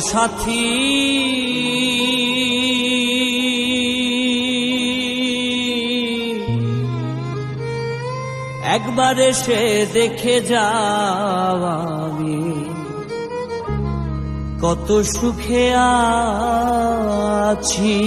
সাথী। একবার এসে দেখে যাও আমি। কত সুখে আছি।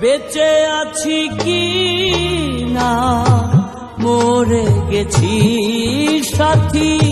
বেঁচে আছি কি না? মরে গেছি সাথী।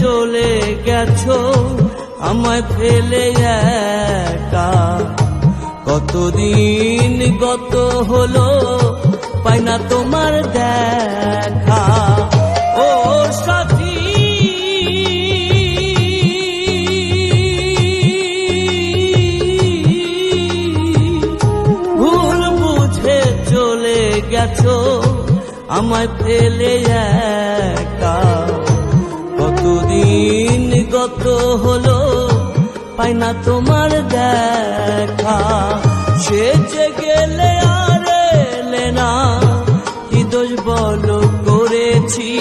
চলে গেছো, আমায় ফেলে একা। কতদিন গত হলো, পাই না তোমার দেখা। ও সাথী, ভুল বুঝে চলে গেছো, আমায় ফেলে একা কতদিন গত হলো, পাই না তোমার দেখা। সে যে গেলে আর এলে না, কি দোষ বলো করেছি?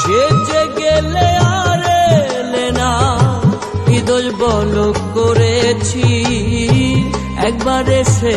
সে যে গেলে আর এলে না, কি দোষ বলো করেছি? একবার এসে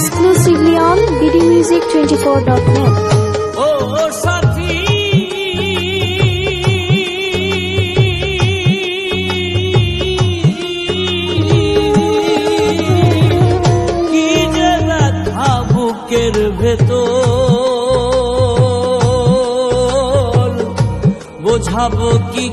Exclusively on bdmusic24.net. ও সাথী কি যে ব্যথা বুকের ভেতর বোঝাবো কি